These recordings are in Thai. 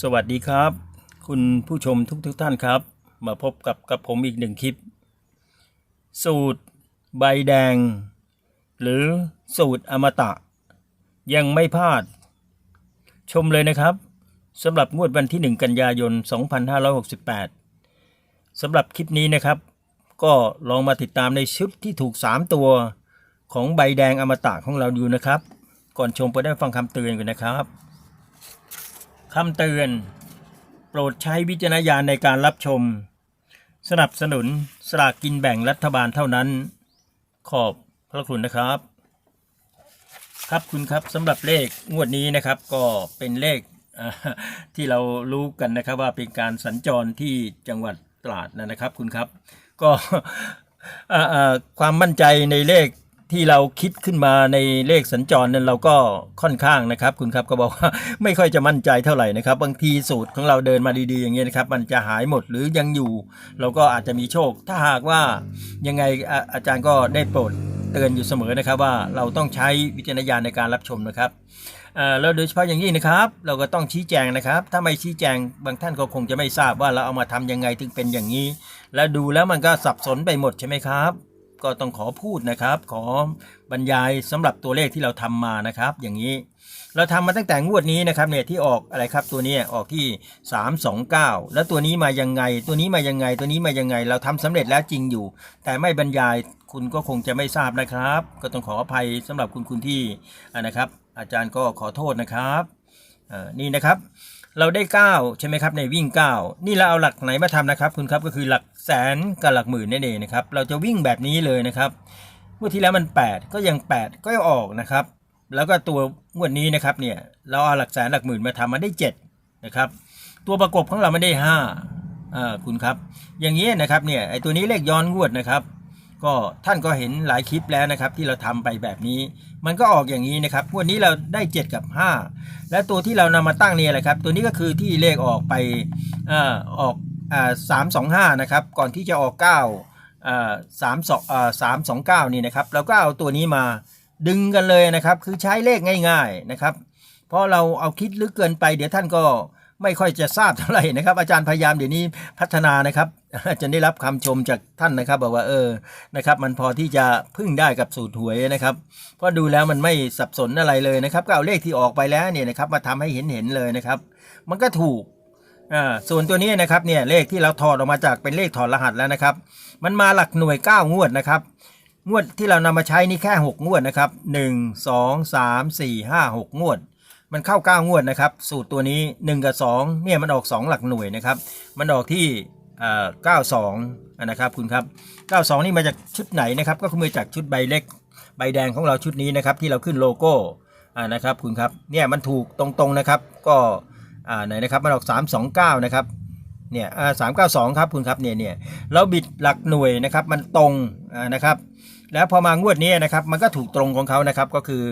สวัสดีครับ คุณผู้ชมทุกทุกๆท่านครับ มาพบกับกับผมอีกหนึ่งคลิป สูตรใบแดง หรือสูตรอมตะ ยังไม่พลาด ชมเลยนะครับสำหรับงวดวันที่ 1 กันยายน 2568สำหรับคลิปนี้นะครับ ก็ลองมาติดตามในชุดที่ถูก 3 ตัวของใบแดงอมตะของเราดูนะครับ ก่อนชมไปได้ฟังคำเตือนกันนะครับ คำเตือน โปรดใช้วิจารณญาณในการรับชม สนับสนุนสลากกินแบ่งรัฐบาลเท่านั้น ขอบพระคุณนะครับ ครับคุณครับสำหรับเลขงวดนี้นะครับ ก็เป็นเลขที่เรารู้กันนะครับว่าเป็นการสัญจรที่จังหวัดตราดนะครับคุณครับ ก็ความมั่นใจในเลข ที่เราคิดขึ้นมาในเลขสัญจรนั้นเราก็ค่อนข้างนะครับ คุณครับก็บอกว่าไม่ค่อยจะมั่นใจเท่าไหร่นะครับ บางทีสูตรของเราเดินมาดีๆอย่างเงี้ยนะครับ มันจะหายหมดหรือยังอยู่ เราก็อาจจะมีโชค ถ้าหากว่ายังไงอาอาจารย์ก็ได้โปรดเตือนอยู่เสมอนะครับว่าเราต้องใช้วิจารณญาณในการรับชมนะครับเอ่อแล้วโดยเฉพาะอย่างยิ่งนะครับ เราก็ต้องชี้แจงนะครับ ถ้าไม่ชี้แจงบางท่านก็คงจะไม่ทราบว่าเราเอามาทำยังไงถึงเป็นอย่างนี้ แล้วดูแล้วมันก็สับสนไปหมดใช่ไหมครับ ก็ต้องขอพูดนะครับ ขอบรรยายสำหรับตัวเลขที่เราทำมานะครับ อย่างนี้เราทำมาตั้งแต่งวดนี้นะครับเนี่ยที่ออกอะไรครับตัวนี้ออกที่ 329 แล้วตัวนี้มายังไง ตัวนี้มายังไง ตัวนี้มายังไง เราทำสำเร็จแล้วจริงอยู่ แต่ไม่บรรยายคุณก็คงจะไม่ทราบนะครับ ก็ต้องขออภัยสำหรับคุณคุณที่นะครับ อาจารย์ก็ขอโทษนะครับนี่นะครับ เราได้ 9 ใช่ไหมครับในวิ่ง 9 นี่เราเอาหลักไหนมาทำนะครับ คุณครับก็คือหลักแสนกับหลักหมื่นนั่นเองนะครับเราจะวิ่งแบบนี้เลยนะครับเมื่อที่แล้วมัน 8 ก็ยัง 8 ก็ยังออกนะครับ แล้วก็ตัวงวดนี้นะครับเนี่ยเราเอาหลักแสนหลักหมื่นมาทำมาได้7นะครับตัวประกบของเราไม่ได้5อ่าคุณครับ อย่างนี้นะครับเนี่ยไอตัวนี้เลขย้อนงวดนะครับ ก็ท่านก็เห็นหลายคลิปแล้วนะครับที่เราทำไปแบบนี้ มันก็ออกอย่างนี้นะครับวดนี้เราได้ 7 กับ 5 และตัวที่เรานำมาตั้งเนี่ยแหละครับ ตัวนี้ก็คือที่เลขออกไปอ่ออกอ่าสามสองห้านะครับก่อนที่จะออก9อ่าสามสองสามสองเก้านี่นะครับเราก็เอาตัวนี้มาดึงกันเลยนะครับ คือใช้เลขง่าย ๆนะครับ เพราะเราเอาคิดลึกเกินไป เดี๋ยวท่านก็ ไม่ค่อยจะทราบเท่าไหร่นะครับ อาจารย์พยายามเดี๋ยวนี้พัฒนานะครับจะได้รับคำชมจากท่านนะครับ บอกว่าเออนะครับ มันพอที่จะพึ่งได้กับสูตรหวยนะครับเพราะดูแล้วมันไม่สับสนอะไรเลยนะครับก็เอาเลขที่ออกไปแล้วเนี่ยนะครับมาทำให้เห็นเห็นๆเลยนะครับ มันก็ถูกอ่าส่วนตัวนี้นะครับเนี่ยเลขที่เราถอดออกมาจากเป็นเลขถอดรหัสแล้วนะครับ มันมาหลักหน่วย 9 งวดนะครับงวดที่เรานำมาใช้นี่แค่ 6 งวดนะครับ 1 2 3 4 5 6 งวด มันเข้า 9 งวดนะครับ สูตรตัวนี้ 1 กับ 2 เนี่ยมันออก 2 หลักหน่วยนะครับ มันออกที่เอ่อ92นะครับคุณครับ 92 นี่มาจากชุดไหนนะครับ ก็คือมาจากชุดใบเล็ก ใบแดงของเราชุดนี้นะครับ ที่เราขึ้นโลโก้นะครับคุณครับ เนี่ยมันถูกตรงๆนะครับ ก็ไหนนะครับมันออก 329 นะครับ เนี่ยอ่า392ครับคุณครับ เนี่ยเนี่ยเราบิดหลักหน่วยนะครับ มันตรงนะครับ แล้วพอมางวดนี้นะครับมันก็ถูกตรงของเขานะครับก็คือ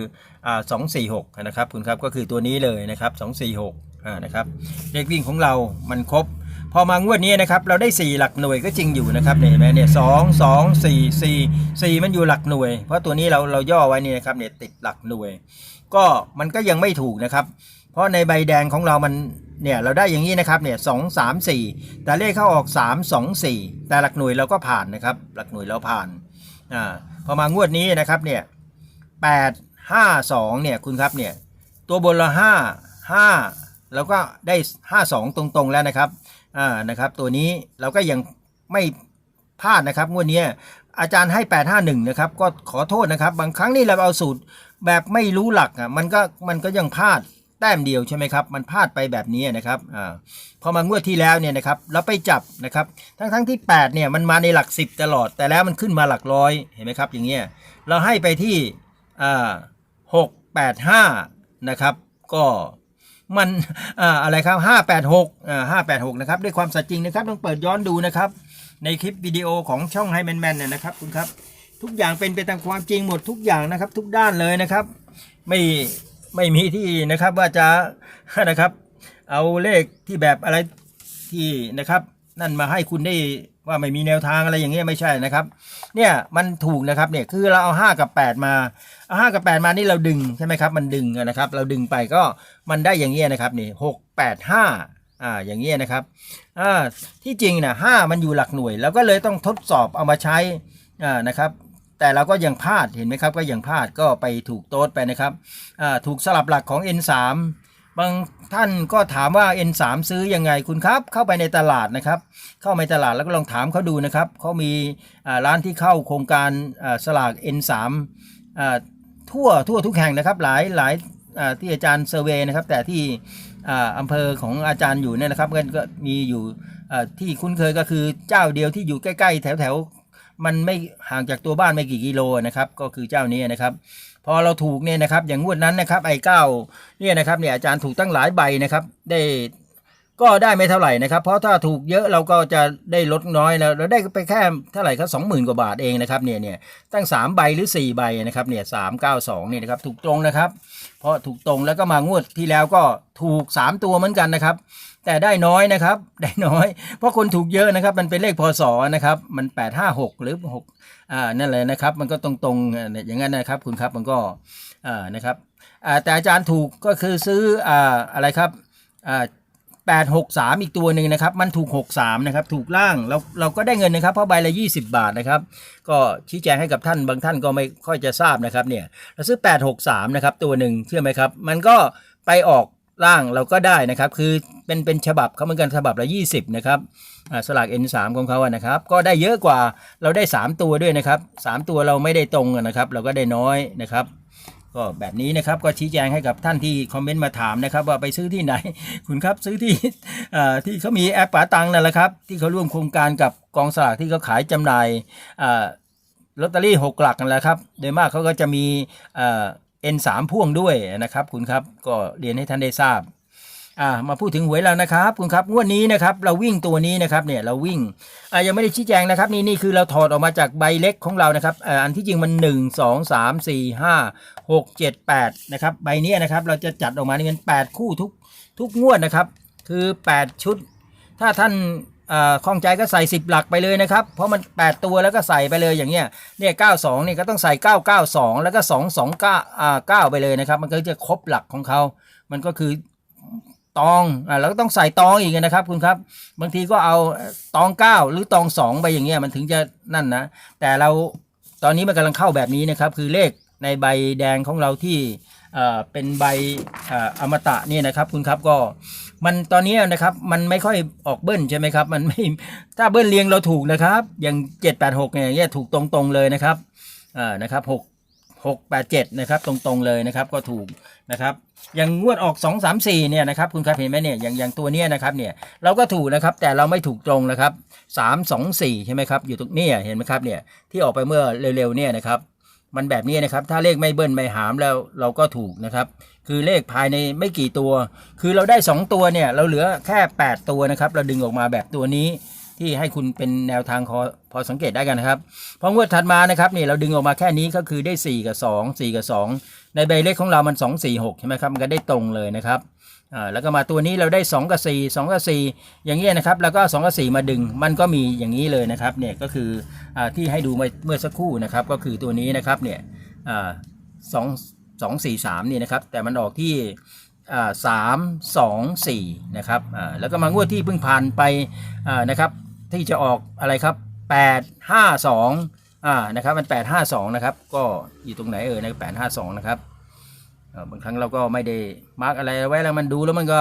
อ่า246นะครับคุณครับก็คือตัวนี้เลยนะครับ246อ่านะครับเลขวิ่งของเรามันครบ พอมางวดนี้นะครับเราได้ 4 หลักหน่วยก็จริงอยู่นะครับเนี่ยเห็นไหมเนี่ยสองสองสี่สี่สี่มันอยู่หลักหน่วย เพราะตัวนี้เราเราย่อไว้นี่นะครับเนี่ยติดหลักหน่วย ก็มันก็ยังไม่ถูกนะครับ เพราะในใบแดงของเรามันเนี่ยเราได้อย่างนี้นะครับเนี่ยสองสามสี่แต่เลขเข้าออกสามสองสี่แต่หลักหน่วยเราก็ผ่านนะครับ หลักหน่วยเราผ่าน อ่าพอมางวดนี้นะครับเนี่ยแปดห้าสองเนี่ยคุณครับเนี่ยตัวบนละห้าห้าแล้วก็ได้ห้าสองตรงๆแล้วนะครับอ่านะครับตัวนี้เราก็ยังไม่พลาดนะครับงวดนี้อาจารย์ให้ 851 นะครับก็ขอโทษนะครับ บางครั้งนี่เราเอาสูตรแบบไม่รู้หลักอะมันก็มันก็ยังพลาด แต้มเดียวใช่ไหมครับ มันพลาดไปแบบนี้นะครับอ่าพอมางวดที่แล้วเนี่ยนะครับเราไปจับนะครับ ทั้งทั้งที่8เนี่ยมันมาในหลัก 10 ตลอด แต่แล้วมันขึ้นมาหลักร้อยเห็นไหมครับ อย่างเงี้ยเราให้ไปที่อ่าหกแปดห้านะครับ ก็มันอ่าอะไรครับห้าแปดหกอ่าห้าแปดหกนะครับด้วยความสัจริงนะครับต้องเปิดย้อนดูนะครับ ในคลิปวิดีโอของช่องไฮแมนแมนเนี่ยนะครับคุณครับทุกอย่างเป็นไปตามความจริงหมดทุกอย่างนะครับ ทุกด้านเลยนะครับ ไม่ ไม่มีที่นะครับว่าจะนะครับ เอาเลขที่แบบอะไรที่นะครับ นั่นมาให้คุณได้ว่าไม่มีแนวทางอะไรอย่างเงี้ยไม่ใช่นะครับ เนี่ยมันถูกนะครับเนี่ยคือเราเอา 5 กับ 8 มาเอาห้ากับแปดมานี่เราดึงใช่ไหมครับมันดึงนะครับ เราดึงไปก็มันได้อย่างเงี้ยนะครับนี่หกแปดห้าอ่าอย่างเงี้ยนะครับอ่าที่จริงนะห้ามันอยู่หลักหน่วย แล้วก็เลยต้องทดสอบเอามาใช้อ่านะครับ แต่เราก็ยังพลาดเห็นไหมครับก็ยังพลาดก็ไปถูกโต๊ดไปนะครับถูกสลับหลักของ N3 บางท่านก็ถามว่า N3 ซื้อยังไงคุณครับ เข้าไปในตลาดนะครับ เข้าไปตลาดแล้วก็ลองถามเขาดูนะครับเขามีร้านที่เข้าโครงการสลาก N3 ทั่วทั่วทุกแห่งนะครับหลายหลายที่อาจารย์เซอร์เวนะครับ แต่ที่อำเภอของอาจารย์อยู่เนี่ยนะครับก็มีอยู่ที่คุ้นเคยก็คือเจ้าเดียวที่อยู่ใกล้ ๆ แถวๆ มันไม่ห่างจากตัวบ้านไม่กี่กิโลนะครับ ก็คือเจ้านี้นะครับ พอเราถูกเนี่ยนะครับ อย่างงวดนั้นนะครับไอ้เก้าเนี่ยนะครับเนี่ยอาจารย์ถูกตั้งหลายใบนะครับ ได้ก็ได้ไม่เท่าไหร่นะครับ เพราะถ้าถูกเยอะเราก็จะได้ลดน้อยแล้วเราได้ไปแค่เท่าไหร่ครับสองหมื่นกว่าบาทเองนะครับเนี่ยเนี่ยตั้งสามใบหรือสี่ใบนะครับเนี่ยสามเก้าสองเนี่ยนะครับถูกตรงนะครับ เพราะถูกตรงแล้วก็มางวดที่แล้วก็ถูกสามตัวเหมือนกันนะครับ แต่ได้น้อยนะครับ ได้น้อย เพราะคนถูกเยอะนะครับ มันเป็นเลขพศนะครับ มัน 856 หรือ6อ่านั่นเลยนะครับ มันก็ตรงๆอ่าอย่างนั้นนะครับ คุณครับมันก็อ่านะครับอ่าแต่อาจารย์ถูกก็คือซื้ออ่าอะไรครับอ่า863อีกตัวหนึ่งนะครับ มันถูก63นะครับ ถูกล่างเราเราก็ได้เงินนะครับ เพราะใบละ20บาทนะครับ ก็ชี้แจงให้กับท่านบางท่านก็ไม่ค่อยจะทราบนะครับเนี่ยเราซื้อ863นะครับ ตัวหนึ่งเชื่อไหมครับ มันก็ไปออก ล่างเราก็ได้นะครับ คือเป็นเป็นฉบับเขาเหมือนกันฉบับละ 20 นะครับอ่าสลาก N3 ของเขาอะนะครับ ก็ได้เยอะกว่าเราได้ 3 ตัวด้วยนะครับ 3 ตัวเราไม่ได้ตรงนะครับ เราก็ได้น้อยนะครับ ก็แบบนี้นะครับก็ชี้แจงให้กับท่านที่คอมเมนต์มาถามนะครับ ว่าไปซื้อที่ไหน คุณครับซื้อที่ที่เขามีแอปป๋าตังนั่นแหละครับ ที่เขาร่วมโครงการกับกองสลากที่เขาขายจำหน่ายลอตเตอรี่หกหลักนั่นแหละครับ โดยมากเขาก็จะมีอ N3 พ่วงด้วยนะครับคุณครับก็เรียนให้ท่านได้ทราบอ่ามาพูดถึงหวยแล้วนะครับคุณครับงวดนี้นะครับเราวิ่งตัวนี้นะครับเนี่ยเราวิ่งอ่ายังไม่ได้ชี้แจงนะครับนี่นี่คือเราถอดออกมาจากใบเล็กของเรานะครับอ่าอันที่จริงมัน 1 2 3 4 5 6 7 8นะครับใบนี้นะครับเราจะจัดออกมาเงิน8คู่ทุกทุกงวดนะครับคือ 8 ชุด ถ้าท่าน อ่าคล่องใจก็ใส่ 10 หลักไปเลยนะครับ เพราะมัน 8 ตัวแล้วก็ใส่ไปเลยอย่างเงี้ยเนี่ย92นี่ก็ต้องใส่ 992 แล้วก็ 229อ่า9ไปเลยนะครับ มันก็จะครบหลักของเขา มันก็คือตองอ่าแล้วก็ต้องใส่ตองอีกนะครับคุณครับ บางทีก็เอาตองเก้าหรือตองสองไปอย่างเงี้ยมันถึงจะนั่นนะ แต่เราตอนนี้มันกำลังเข้าแบบนี้นะครับ คือเลขในใบแดงของเราที่ เป็นใบอมตะนี่นะครับคุณครับก็มันตอนนี้นะครับมันไม่ค่อยออกเบิ้ลใช่ไหมครับมันไม่ถ้าเบิ้ลเรียงเราถูกนะครับอย่างเจ็ดแปดหกเนี่ยอย่างเงี้ยถูกตรงๆเลยนะครับอ่านะครับหกหกแปดเจ็ดนะครับตรงๆเลยนะครับก็ถูกนะครับอย่างงวดออก 2 3 4เนี่ยนะครับคุณครับเห็นไหมเนี่ยอย่างอย่างตัวเนี้ยนะครับเนี่ยเราก็ถูกนะครับแต่เราไม่ถูกตรงนะครับ3 2 4ใช่ไหมครับอยู่ตรงนี้เห็นไหมครับเนี่ยที่ออกไปเมื่อเร็วๆเนี่ยนะครับ มันแบบนี้นะครับ ถ้าเลขไม่เบิ้ลไม่หามแล้วเราก็ถูกนะครับ คือเลขภายในไม่กี่ตัว คือเราได้ 2 ตัวเนี่ย เราเหลือแค่ 8 ตัวนะครับ เราดึงออกมาแบบตัวนี้ที่ให้คุณเป็นแนวทางพอพอสังเกตได้กันนะครับ พองวดถัดมานะครับนี่เราดึงออกมาแค่นี้ก็คือได้ 4 กับ 2 4 กับ 2 ในใบเลขของเรามัน 2 4 6 ใช่ไหมครับ มันก็ได้ตรงเลยนะครับ อ่าแล้วก็มาตัวนี้เราได้ 2 กับ 4 2 กับ 4 อย่างเงี้ยนะครับ แล้วก็ 2 กับ 4 มาดึง มันก็มีอย่างนี้เลยนะครับ เนี่ยก็คืออ่าที่ให้ดูเมื่อสักครู่นะครับ ก็คือตัวนี้นะครับ เนี่ยอ่าสองสองสี่สามนี่นะครับ แต่มันออกที่สามสองสี่นะครับแล้วก็มางวดที่เพิ่งผ่านไปนะครับ ที่จะออกอะไรครับแปดห้าสองนะครับมันแปดห้าสองนะครับ ก็อยู่ตรงไหนเอ่ยในแปดห้าสองนะครับ บางครั้งเราก็ไม่ได้มาร์กอะไรไว้แล้วมันดูแล้วมันก็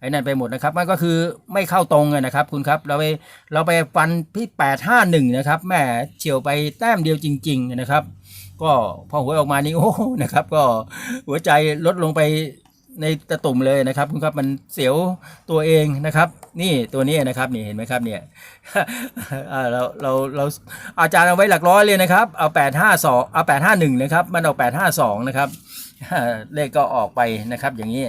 ไอ้นั่นไปหมดนะครับ มันก็คือไม่เข้าตรงนะครับ คุณครับเราไปเราไปฟันที่แปดห้าหนึ่งนะครับแม่เฉียวไปแต้มเดียวจริง ๆ นะครับ ก็พอหวยออกมานี่โอ้โหนะครับ ก็หัวใจลดลงไป ในตะตุ่มเลยนะครับคุณครับมันเสียวตัวเองนะครับ นี่ตัวนี้นะครับนี่เห็นไหมครับเนี่ยเราเราเราอาจารย์เอาไว้หลักร้อยเลยนะครับเอาแปดห้าสองเอาแปดห้าหนึ่งนะครับมันเอาแปดห้าสองนะครับเลขก็ออกไปนะครับอย่างนี้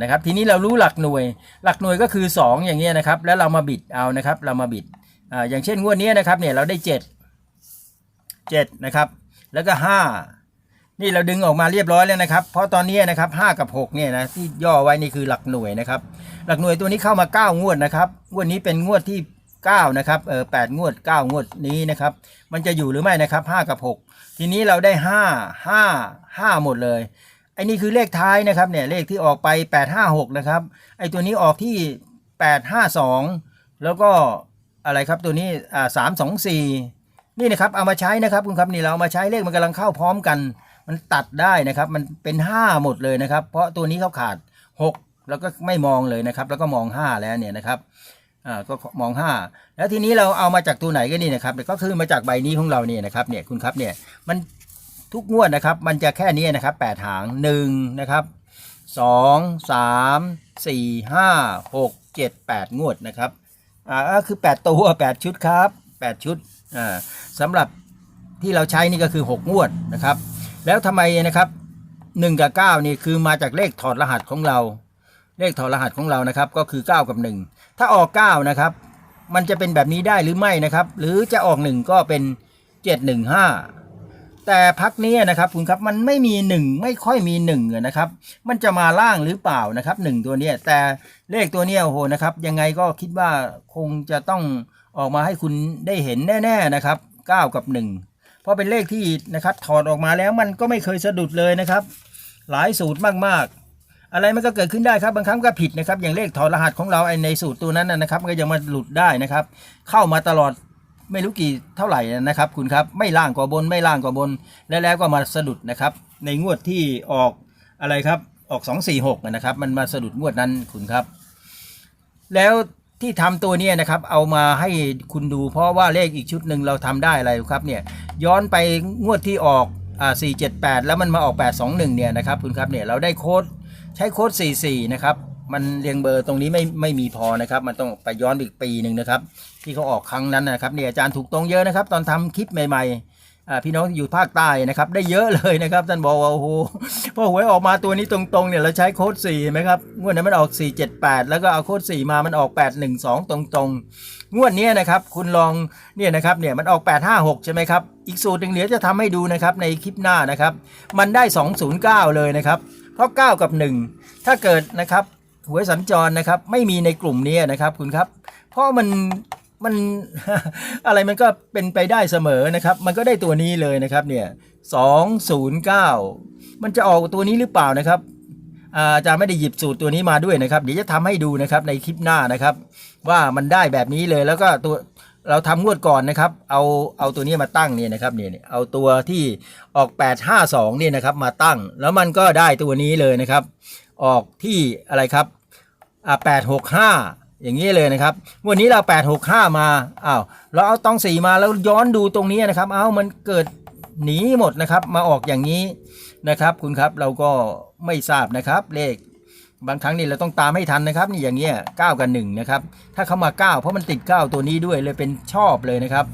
นะครับทีนี้เรารู้หลักหน่วย หลักหน่วยก็คือ 2 อย่างเงี้ยนะครับ แล้วเรามาบิดเอานะครับ เรามาบิดออย่างเช่นงวดนี้นะครับเนี่ยเราได้ 7 7นะครับแล้วก็ 5 นี่เราดึงออกมาเรียบร้อยแล้วนะครับ เพราะตอนนี้นะครับ5กับ6เนี่ยนะที่ย่อไว้นี่คือหลักหน่วยนะครับ หลักหน่วยตัวนี้เข้ามา 9 งวดนะครับงวดนี้เป็นงวดที่ 9 นะครับเออแปดงวด 9 งวดนี้นะครับ มันจะอยู่หรือไม่นะครับ 5 กับ 6 ทีนี้เราได้ 5 5 5 หมดเลยไอ้นี่คือเลขท้ายนะครับเนี่ยเลขที่ออกไป 856 นะครับไอ้ตัวนี้ออกที่ 852 แล้วก็อะไรครับตัวนี้อ่า324 นี่นะครับเอามาใช้นะครับคุณครับนี่เราเอามาใช้เลขมันกำลังเข้าพร้อมกัน มันตัดได้นะครับ มันเป็น 5 หมดเลยนะครับ เพราะตัวนี้เขาขาด 6 แล้วก็ไม่มองเลยนะครับ แล้วก็มอง 5 แล้วเนี่ยนะครับอ่าก็มอง 5 แล้วทีนี้เราเอามาจากตัวไหนก็นี่นะครับก็คือมาจากใบนี้ของเราเนี่ยนะครับเนี่ยคุณครับเนี่ยมันทุกงวดนะครับ มันจะแค่นี้นะครับ8หาง1นะครับ2 3 4 5 6 7 8 งวดนะครับอ่าก็คือ 8 ตัว 8 ชุดครับ 8 ชุดอ่าสำหรับที่เราใช้นี่ก็คือ 6 งวดนะครับ แล้วทำไมนะครับ1กับ9นี่คือมาจากเลขถอดรหัสของเรา เลขถอดรหัสของเรานะครับ ก็คือ9กับ1ถ้าออก9นะครับ มันจะเป็นแบบนี้ได้หรือไม่นะครับ หรือจะออก1ก็เป็น715แต่พักนี้นะครับคุณครับมันไม่มี1ไม่ค่อยมี1อะนะครับ มันจะมาล่างหรือเปล่านะครับ1ตัวเนี้ยแต่เลขตัวเนี้ยโอ้โหนะครับ ยังไงก็คิดว่าคงจะต้องออกมาให้คุณได้เห็นแน่ ๆนะครับ9กับ1เพ ราะเป็นเลขที่นะครับถอดออกมาแล้วมันก็ไม่เคยสะดุดเลยนะครับ หลายสูตรมากๆ อะไรมันก็เกิดขึ้นได้ครับบางครั้งก็ผิดนะครับ อย่างเลขถอดรหัสของเราไอในสูตรตัวนั้นนะครับก็ยังมาหลุดได้นะครับ เข้ามาตลอดไม่รู้กี่เท่าไหร่นะครับ คุณครับไม่ล่างกว่าบนไม่ล่างกว่าบน แล้วแล้วก็มาสะดุดนะครับ ในงวดที่ออกอะไรครับออก 246นะครับ มันมาสะดุดงวดนั้นคุณครับ แล้ว ที่ทำตัวนี้นะครับเอามาให้คุณดูเพราะว่าเลขอีกชุดหนึ่งเราทำได้อะไรครับเนี่ยย้อนไปงวดที่ออกอ่า478 แล้วมันมาออก 821 เนี่ยนะครับคุณครับเนี่ยเราได้โค้ดใช้โค้ด 44 นะครับมันเรียงเบอร์ตรงนี้ไม่ไม่มีพอนะครับมันต้องไปย้อนอีกปีหนึ่งนะครับที่เขาออกครั้งนั้นนะครับเนี่ยอาจารย์ถูกตรงเยอะนะครับตอนทำคลิปใหม่ๆอ่ พี่น้องอยู่ภาคใต้นะครับ ได้เยอะเลยนะครับท่านบอกว่าโอ้โหพอหวยออกมาตัวนี้ตรงๆเนี่ยเราใช้โค้ด4ไหมครับงวดนั้นมันออก 478 แล้วก็เอาโค้ด4มามันออก 812 ตรงๆ งวดนี้นะครับคุณลองเนี่ยนะครับเนี่ยมันออก 856 ใช่ไหมครับ อีกสูตรหนึ่งเดี๋ยวจะทำให้ดูนะครับในคลิปหน้านะครับ มันได้ 209 เลยนะครับ เพราะ 9 กับ 1 ถ้าเกิดนะครับหวยสัญจรนะครับไม่มีในกลุ่มนี้นะครับคุณครับ เพราะมัน มันอะไรมันก็เป็นไปได้เสมอนะครับ มันก็ได้ตัวนี้เลยนะครับเนี่ย209มันจะออกตัวนี้หรือเปล่านะครับอาอาจารย์ไม่ได้หยิบสูตรตัวนี้มาด้วยนะครับ เดี๋ยวจะทำให้ดูนะครับในคลิปหน้านะครับ ว่ามันได้แบบนี้เลยแล้วก็ตัวเราทำงวดก่อนนะครับ เอาเอาตัวนี้มาตั้งเนี่ยนะครับเนี่ยเอาตัวที่ออก 852เนี่ยนะครับมาตั้ง แล้วมันก็ได้ตัวนี้เลยนะครับ ออกที่อะไรครับอ่า865 อย่างนี้เลยนะครับวันนี้เรา865มาอ้าวเราเอาตองสีมาแล้วย้อนดูตรงนี้นะครับ เอ้ามันเกิดหนีหมดนะครับ มาออกอย่างนี้นะครับ คุณครับเราก็ไม่ทราบนะครับเลขบางครั้งนี่เราต้องตามให้ทันนะครับ นี่อย่างเงี้ยเก้ากับหนึ่งนะครับ ถ้าเขามาเก้าเพราะมันติดเก้าตัวนี้ด้วยเลยเป็นชอบเลยนะครับ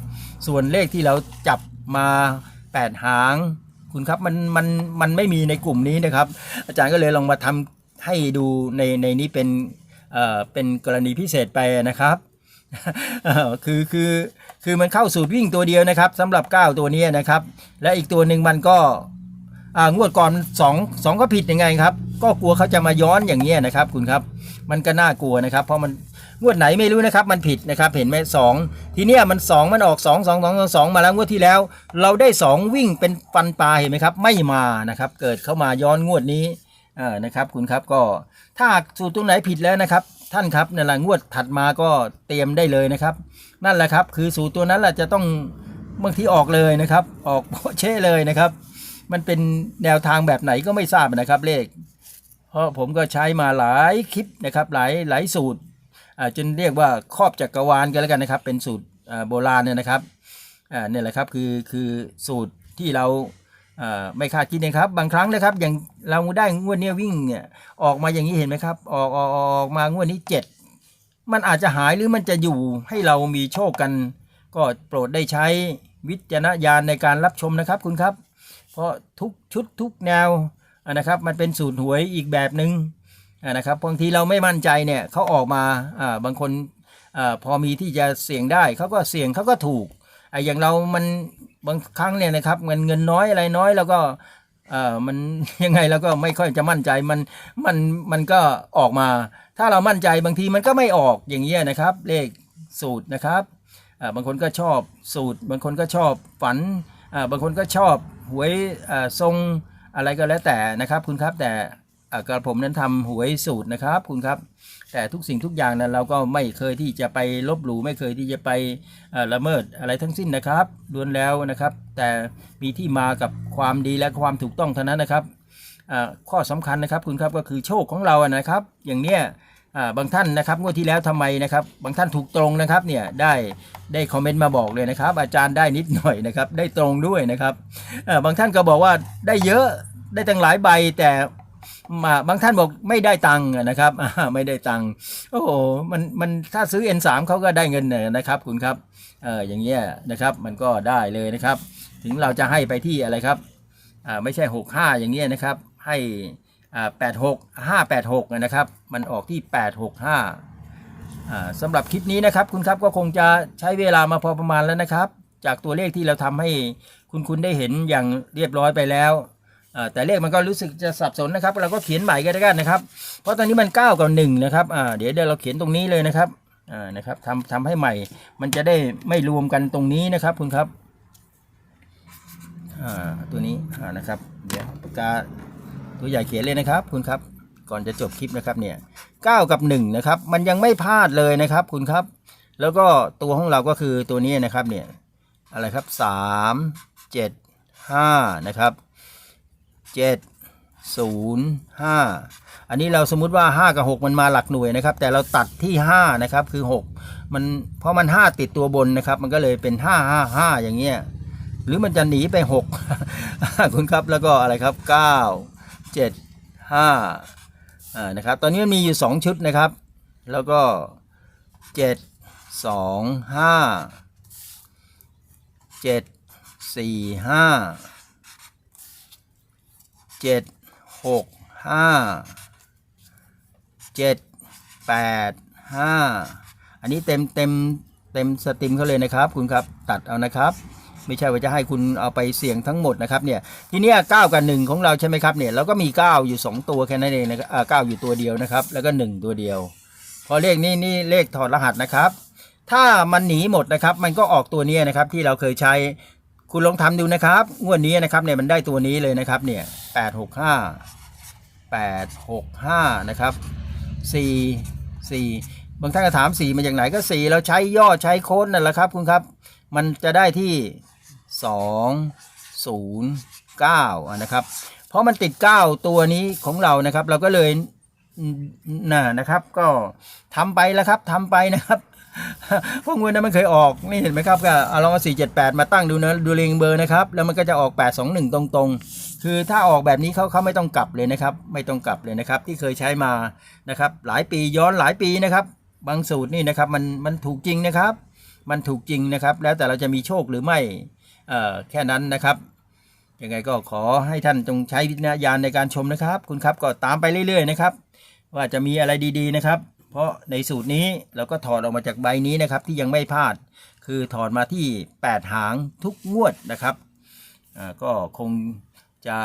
ส่วนเลขที่เราจับมาแปดหาง คุณครับมันมันมันไม่มีในกลุ่มนี้นะครับ อาจารย์ก็เลยลองมาทำให้ดูในในนี้เป็น เป็นกรณีพิเศษไปนะครับคือคือคือมันเข้าสูตรวิ่งตัวเดียวนะครับสำหรับ 9 ตัวนี้นะครับ และอีกตัวหนึ่งมันก็งวดก่อนสองสองก็ผิดยังไงครับ ก็กลัวเขาจะมาย้อนอย่างเงี้นะครับคุณครับมันก็น่ากลัวนะครับ เพราะมันงวดไหนไม่รู้นะครับ มันผิดนะครับเห็นไหมสองทีเนี้ยมันสองมันออกสองสองสองสองมาแล้วงวดที่แล้ว เราได้สองวิ่งเป็นฟันปลาเห็นไหมครับ ไม่มานะครับ เกิดเข้ามาย้อนงวดนี้นะครับคุณครับก็ ถ้าสูตรตรงไหนผิดแล้วนะครับ ท่านครับนั่นแหละงวดถัดมาก็เตรียมได้เลยนะครับ นั่นแหละครับ คือสูตรตัวนั้นแหละจะต้องบางทีออกเลยนะครับ ออกเช่เลยนะครับ มันเป็นแนวทางแบบไหนก็ไม่ทราบนะครับเลข เพราะผมก็ใช้มาหลายคลิปนะครับหลายหลายสูตรจนเรียกว่าครอบจักรวาลกันแล้วกันนะครับ เป็นสูตรโบราณเนี่ยนะครับเนี่ยแหละครับคือคือสูตรที่เรา ไม่คาดคิดนะครับ บางครั้งนะครับ อย่างเราได้งวดเนี้ยวิ่งเนี่ยออกมาอย่างนี้เห็นไหมครับ ออกออกออกมางวดนี้เจ็ดมันอาจจะหายหรือมันจะอยู่ให้เรามีโชคกัน ก็โปรดได้ใช้วิจารณญาณในการรับชมนะครับคุณครับ เพราะทุกชุดทุกแนวนะครับมันเป็นสูตรหวยอีกแบบหนึ่งอะนะครับบางทีเราไม่มั่นใจเนี่ยเขาออกมาบางคนอพอมีที่จะเสี่ยงได้เขาก็เสี่ยงเขาก็ถูกอย่างเรามัน บางครั้งเนี่ยนะครับเงินเงินน้อยอะไรน้อยแล้วก็เอ่ามันยังไงเราก็ไม่ค่อยจะมั่นใจมันมันมันก็ออกมา ถ้าเรามั่นใจบางทีมันก็ไม่ออกอย่างเงี้ยนะครับ เลขสูตรนะครับอ่าบางคนก็ชอบสูตร บางคนก็ชอบฝันอ่าบางคนก็ชอบหวยอ่าทรงอะไรก็แล้วแต่นะครับ คุณครับแต่อ่ากระผมนั้นทำหวยสูตรนะครับคุณครับ แต่ทุกสิ่งทุกอย่างนั้นเราก็ไม่เคยที่จะไปลบหลู่ไม่เคยที่จะไปละเมิดอะไรทั้งสิ้นนะครับล้วนแล้วนะครับ แต่มีที่มากับความดีและความถูกต้องเท่านั้นนะครับข้อสำคัญนะครับคุณครับก็คือโชคของเราอะนะครับ อย่างเนี้ยบางท่านนะครับงวดที่แล้วทำไมนะครับ บางท่านถูกตรงนะครับเนี่ยได้ได้คอมเมนต์มาบอกเลยนะครับ อาจารย์ได้นิดหน่อยนะครับ ได้ตรงด้วยนะครับบางท่านก็บอกว่าได้เยอะได้ตั้งหลายใบแต่ มาบางท่านบอกไม่ได้ตังค์นะครับไม่ได้ตังค์โอ้โหมันมันถ้าซื้อ N3 เขาก็ได้เงินนะครับคุณครับเอออย่างเงี้ยนะครับมันก็ได้เลยนะครับ ถึงเราจะให้ไปที่อะไรครับอ่าไม่ใช่ 65 อย่างเงี้ยนะครับ ให้อ่า86 586นะครับมันออกที่ 865อ่าสำหรับคลิปนี้นะครับคุณครับก็คงจะใช้เวลามาพอประมาณแล้วนะครับ จากตัวเลขที่เราทำให้คุณคุณได้เห็นอย่างเรียบร้อยไปแล้ว แต่เลขมันก็รู้สึกจะสับสนนะครับ เราก็เขียนใหม่ก็ได้กันนะครับ เพราะตอนนี้มัน 9 กับ1นะครับเดี๋ยวเดี๋ยวเราเขียนตรงนี้เลยนะครับนะครับทำทำให้ใหม่ มันจะได้ไม่รวมกันตรงนี้นะครับคุณครับตัวนี้นะครับเดี๋ยวปากกาตัวใหญ่เขียนเลยนะครับ คุณครับก่อนจะจบคลิปนะครับเนี่ย9กับ1นะครับมันยังไม่พลาดเลยนะครับ คุณครับ แล้วก็ตัวของเราก็คือตัวนี้นะครับเนี่ยอะไรครับ3 7 5นะครับ 7 0 5 อันนี้เราสมมุติว่า 5 กับ 6 มันมาหลักหน่วยนะครับ แต่เราตัดที่ 5 นะครับ คือ 6 มันเพราะมัน 5 ติดตัวบนนะครับ มันก็เลยเป็น 5 5 5 อย่างเงี้ยหรือมันจะหนีไป 6 คุณครับแล้วก็อะไรครับ 9 7 5อ่านะครับตอนนี้มันมีอยู่ 2 ชุดนะครับ แล้วก็ 7 2 5 7 4 5 เจ็ดหกห้าเจ็ดแปดห้าอันนี้เต็มเต็มเต็มสตรีมเขาเลยนะครับคุณครับตัดเอานะครับ ไม่ใช่ว่าจะให้คุณเอาไปเสี่ยงทั้งหมดนะครับเนี่ยทีเนี้ยเก้ากับหนึ่งของเราใช่ไหมครับเนี่ยเราก็มีเก้าอยู่สองตัวแค่นั้นเองนะครับเก้าอยู่ตัวเดียวนะครับ แล้วก็หนึ่งตัวเดียว พอเลขนี้นี่เลขถอดรหัสนะครับ ถ้ามันหนีหมดนะครับ มันก็ออกตัวเนี้ยนะครับที่เราเคยใช้ คุณลองทำดูนะครับ งวดนี้นะครับเนี่ยมันได้ตัวนี้เลยนะครับเนี่ยแปดหกห้าแปดหกห้านะครับสี่สี่บางท่านก็ถามสี่มาจากไหนก็สี่เราใช้ย่อใช้โค้ดนั่นแหละครับคุณครับ มันจะได้ที่สองศูนย์เก้านะครับ เพราะมันติดเก้าตัวนี้ของเรานะครับ เราก็เลยน่ะนะครับ ก็ทำไปแล้วครับทำไปนะครับ พวกเงินนั้นมันเคยออกนี่เห็นไหมครับก็เอาลองเอาสี่เจ็ดแปดมาตั้งดูนะดูเรียงเบอร์นะครับแล้วมันก็จะออกแปดสองหนึ่งตรงๆ คือถ้าออกแบบนี้เขาเขาไม่ต้องกลับเลยนะครับ ไม่ต้องกลับเลยนะครับ ที่เคยใช้มานะครับ หลายปีย้อนหลายปีนะครับ บางสูตรนี่นะครับมันมันถูกจริงนะครับ มันถูกจริงนะครับ แล้วแต่เราจะมีโชคหรือไม่เอ่อแค่นั้นนะครับยังไงก็ขอให้ท่านจงใช้วิจารณญาณในการชมนะครับ คุณครับก็ตามไปเรื่อยๆนะครับ ว่าจะมีอะไรดีๆนะครับ เพราะในสูตรนี้เราก็ถอดออกมาจากใบนี้นะครับที่ยังไม่พลาด คือถอดมาที่ 8 หางทุกงวดนะครับก็คงจะ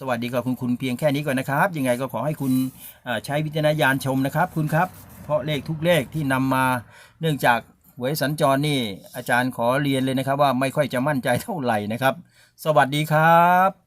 สวัสดีกับคุณคุณเพียงแค่นี้ก่อนนะครับ ยังไงก็ขอให้คุณใช้วิจารณญาณชมนะครับ คุณครับ เพราะเลขทุกเลขที่นำมาเนื่องจากหวยสัญจรนี่อาจารย์ขอเรียนเลยนะครับว่าไม่ค่อยจะมั่นใจเท่าไหร่นะครับ สวัสดีครับ